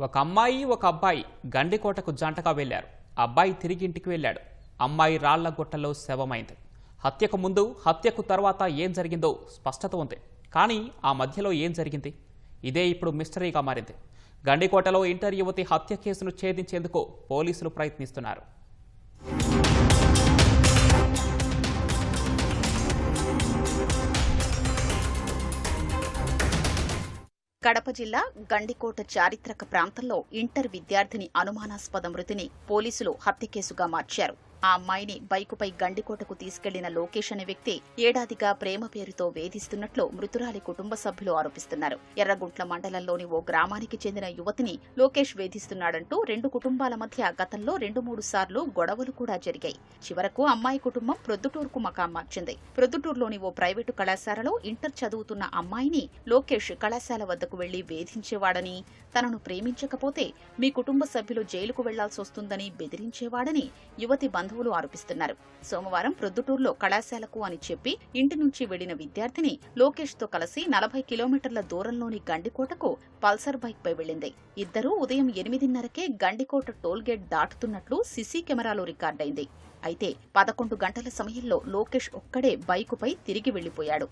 ఒక అమ్మాయి ఒక అబ్బాయి గండికోటకు జంటగా వెళ్ళారు అబ్బాయి తిరిగి ఇంటికి వెళ్ళాడు. అమ్మాయి రాళ్ళ గుట్టలో శవమైంది. హత్యకు ముందు హత్యకు తర్వాత ఏం జరిగిందో స్పష్టత ఉంది. కానీ ఆ మధ్యలో ఏం జరిగింది? ఇదే ఇప్పుడు మిస్టరీగా మారింది. గండికోటలో ఇంటర్ యువతి హత్య కేసును ఛేదించేందుకు పోలీసులు ప్రయత్నిస్తున్నారు. కడప జిల్లా గండికోట చారిత్రక ప్రాంతంలో ఇంటర్ విద్యార్థిని అనుమానాస్పద మృతిని పోలీసులు హత్య కేసుగా మార్చారు. ఆ అమ్మాయిని బైకుపై గండికోటకు తీసుకెళ్ళిన లోకేష్ అనే వ్యక్తి ఏడాదిగా ప్రేమ పేరుతో వేధిస్తున్నట్లు మృతురాలి కుటుంబ సభ్యులు ఆరోపిస్తున్నారు. ఎర్రగుంట్ల మండలంలోని ఓ గ్రామానికి చెందిన యువతిని లోకేష్ వేధిస్తున్నాడంటూ రెండు కుటుంబాల మధ్య గతంలో రెండు మూడు సార్లు గొడవలు కూడా జరిగాయి. చివరకు అమ్మాయి కుటుంబం ప్రొద్దుటూరుకు మకాం మార్చింది. ప్రొద్దుటూరులోని ఓ ప్రైవేటు కళాశాలలో ఇంటర్ చదువుతున్న అమ్మాయిని లోకేష్ కళాశాల వద్దకు వెళ్ళి వేధించేవాడని తనను ప్రేమించకపోతే మీ కుటుంబ సభ్యులు జైలుకు వెళ్ళాల్సి వస్తుందని బెదిరించేవాడని యువతి బంధువులు ఆరోపిస్తున్నారు. సోమవారం ప్రొద్దుటూరులో కళాశాలకు అని చెప్పి ఇంటి నుంచి వెళ్ళిన విద్యార్థిని లోకేష్తో కలిసి నలభై కిలోమీటర్ల దూరంలోని గండికోటకు పల్సర్ బైక్ పై వెళ్ళింది ఇద్దరూ ఉదయం ఎనిమిదిన్నరకే గండికోట టోల్గేట్ దాటుతున్నట్లు సీసీ కెమెరాలో రికార్డైంది అయితే పదకొండు గంటల సమయంలో లోకేష్ ఒక్కడే బైకుపై తిరిగి వెళ్ళిపోయాడు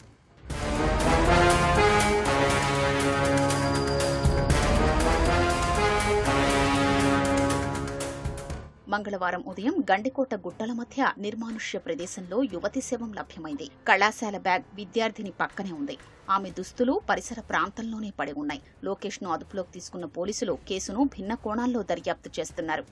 మంగళవారం ఉదయం గండికోట గుట్టల మధ్య నిర్మానుష్య ప్రదేశంలో యువతి శవం లభ్యమైంది. కళాశాల బ్యాగ్ విద్యార్థిని పక్కనే ఉంది. ఆమె దుస్తులు పరిసర ప్రాంతంలోనే పడి ఉన్నాయి. లోకేష్ను అదుపులోకి తీసుకున్న పోలీసులు కేసును భిన్న కోణాల్లో దర్యాప్తు చేస్తున్నారు.